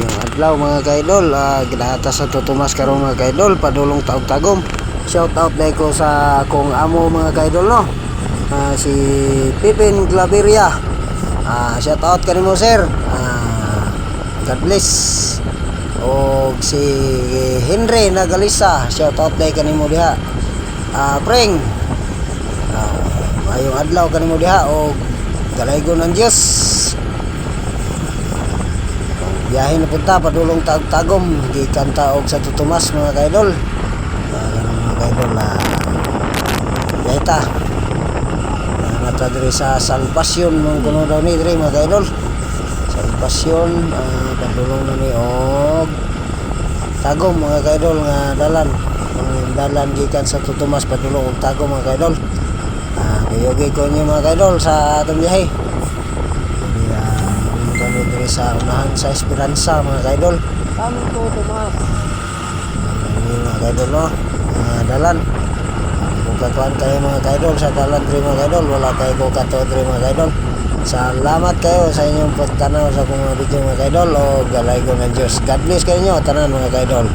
adlaw mga kaidol. Uh, ginahata sa tutumas karon mga kaidol padulong taog tagom. Shout out dai ko sa kong amo mga kaidol no. Ah, si Pipin Claveria. Ah, shout out kanimo sir. Ah, God bless. O si Henry Nagalisa, shout out dai kanimo diha. Ah, preng. Ah, mayong adlaw kanimo diha o galaygon ng Dios. Biyahe na punta padulong tag tagom gikan taog sa tutumas mga kaidol. Ah, ganun mga kaidol ah. Biyahe ta. Mga ta diri sa Salvacion mong kuno daw ni diri mga kaidol. Salvacion ah, padulong na ni og tagom mga kaidol nga dalan. Ang dalan gikan sa tutumas padulong og tagom mga kaidol. Ah, kuyogay ko niyo mga kaidol sa atong biyahe. Kami sa unahan sa Esperanza mga kaidol. Kami ko, Tomas. Ini mga kaidol no. Mga dalan. Kung kakuan kayo mga kaidol sa dalan diri mga kaidol, wala kayo ko kato diri mga kaidol. Salamat kayo sa inyong pagtanaw sa kong mga video mga kaidol o galay ko ng Diyos. God bless kayo nyo, tanan mga kaidol.